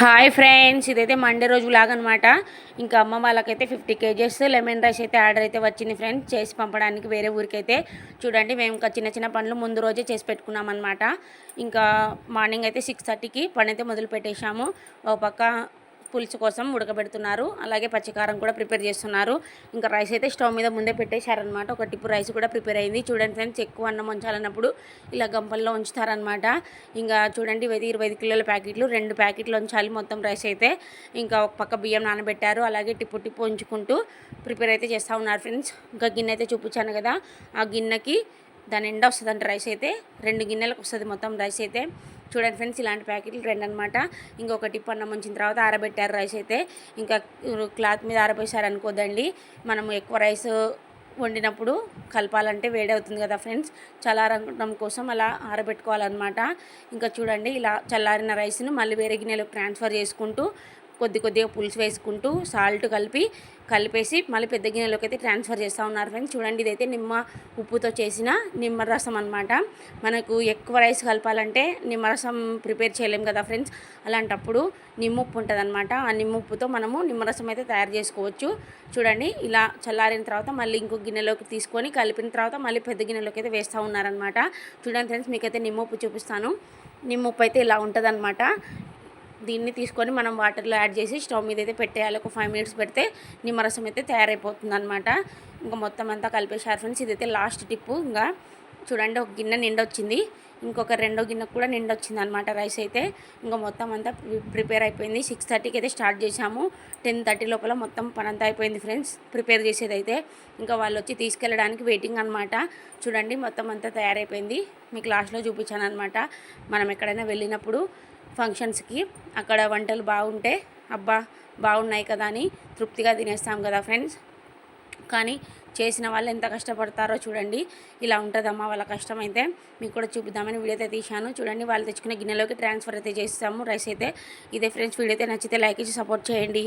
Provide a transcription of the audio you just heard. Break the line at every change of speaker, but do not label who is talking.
Hi friends ఇదైతే Monday రోజు లాగా అనమాట ఇంకా అమ్మ వాళ్ళకైతే ఫిఫ్టీ కేజెస్ లెమన్ రైస్ అయితే ఆర్డర్ అయితే వచ్చింది ఫ్రెండ్స్ చేసి పంపడానికి వేరే ఊరికైతే. చూడండి మేము ఇంకా చిన్న చిన్న పనులు ముందు రోజే చేసి పెట్టుకున్నాం అనమాట ఇంకా మార్నింగ్ అయితే సిక్స్ థర్టీకి పని అయితే మొదలు పెట్టేశాము ఒక పక్క పులుసు కోసం ఉడకబెడుతున్నారు. అలాగే పచ్చికారం కూడా ప్రిపేర్ చేస్తున్నారు. ఇంకా రైస్ అయితే స్టవ్ మీద ముందే పెట్టేశారనమాట ఒక టిప్పు రైస్ కూడా ప్రిపేర్ అయింది. చూడండి ఫ్రెండ్స్ ఎక్కువ అన్నం ఉంచాలన్నప్పుడు ఇలా గంపల్లో ఉంచుతారనమాట ఇంకా చూడండి ఇవి ఇరవై ఐదు కిలోల ప్యాకెట్లు రెండు ప్యాకెట్లు ఉంచాలి మొత్తం రైస్ అయితే. ఇంకా ఒక పక్క బియ్యం నానబెట్టారు. అలాగే టిప్పు టిప్పు ఉంచుకుంటూ ప్రిపేర్ అయితే చేస్తూ ఉన్నారు ఫ్రెండ్స్. ఇంకా గిన్నె అయితే చూపించాను కదా. ఆ గిన్నెకి దాని ఎండ వస్తుందంటే రైస్ అయితే. రెండు గిన్నెలకు వస్తుంది మొత్తం రైస్ అయితే. చూడండి ఫ్రెండ్స్ ఇలాంటి ప్యాకెట్లు రెండు అనమాట ఇంకొకటి పన్నం ఉంచిన తర్వాత ఆరబెట్టారు రైస్ అయితే. ఇంకా క్లాత్ మీద ఆరబోసారు అనుకోదండి. మనము ఎక్కువ రైస్ వండినప్పుడు కలపాలంటే వేడి అవుతుంది కదా ఫ్రెండ్స్. చల్లారడం కోసం అలా ఆరబెట్టుకోవాలన్నమాట. ఇంకా చూడండి ఇలా చల్లారిన రైస్ను మళ్ళీ వేరే గిన్నెలోకి ట్రాన్స్ఫర్ చేసుకుంటూ కొద్ది కొద్దిగా పులుసు వేసుకుంటూ సాల్ట్ కలిపి కలిపేసి మళ్ళీ పెద్ద గిన్నెలోకి అయితే ట్రాన్స్ఫర్ చేస్తూ ఉన్నారు ఫ్రెండ్స్ చూడండి ఇదైతే నిమ్మ ఉప్పుతో చేసిన నిమ్మరసం అనమాట మనకు ఎక్కువ రైస్ కలపాలంటే నిమ్మరసం ప్రిపేర్ చేయలేము కదా ఫ్రెండ్స్ అలాంటప్పుడు నిమ్మ ఉప్పు ఉంటుంది అనమాట ఆ నిమ్మ ఉప్పుతో మనము నిమ్మరసం అయితే తయారు చేసుకోవచ్చు. చూడండి ఇలా చల్లారిన తర్వాత మళ్ళీ ఇంకో గిన్నెలోకి తీసుకొని కలిపిన తర్వాత మళ్ళీ పెద్ద గిన్నెలోకి అయితే వేస్తూ ఉన్నారనమాట చూడండి ఫ్రెండ్స్ మీకైతే నిమ్మ ఉప్పు చూపిస్తాను. నిమ్మ ఉప్పు అయితే ఇలా ఉంటుంది దీన్ని తీసుకొని మనం వాటర్లో యాడ్ చేసి స్టవ్ మీద అయితే పెట్టేయాలి. ఒక ఫైవ్ మినిట్స్ పెడితే నిమ్మరసం అయితే తయారైపోతుంది అనమాట ఇంకా మొత్తం అంతా కలిపేసారు ఫ్రెండ్స్. ఇదైతే లాస్ట్ టిప్పు. ఇంకా చూడండి ఒక గిన్నె నిండొచ్చింది. ఇంకొక రెండో గిన్నె కూడా నిండొచ్చింది అనమాట రైస్ అయితే. ఇంకా మొత్తం అంతా ప్రిపేర్ అయిపోయింది. సిక్స్ థర్టీకి అయితే స్టార్ట్ చేశాము. టెన్ థర్టీ లోపల మొత్తం పనంతా అయిపోయింది ఫ్రెండ్స్. ప్రిపేర్ చేసేది అయితే ఇంకా వాళ్ళు వచ్చి తీసుకెళ్ళడానికి వెయిటింగ్ అనమాట చూడండి మొత్తం అంతా తయారైపోయింది. మీకు లాస్ట్లో చూపించాను అనమాట మనం ఎక్కడైనా వెళ్ళినప్పుడు ఫంక్షన్స్కి. అక్కడ వంటలు బాగుంటే అబ్బా బాగున్నాయి కదా అని తృప్తిగా తినేస్తాం కదా ఫ్రెండ్స్. కానీ చేసిన వాళ్ళు ఎంత కష్టపడతారో చూడండి. ఇలా ఉంటుందమ్మా వాళ్ళ కష్టం అయితే మీకు కూడా చూపిద్దామని వీడియో అయితే తీశాను. చూడండి వాళ్ళు తెచ్చుకునే గిన్నెలోకి ట్రాన్స్ఫర్ అయితే చేస్తాము. రైస్ అయితే ఇదే ఫ్రెండ్స్. వీడియో అయితే నచ్చితే లైక్ ఇచ్చి సపోర్ట్ చేయండి.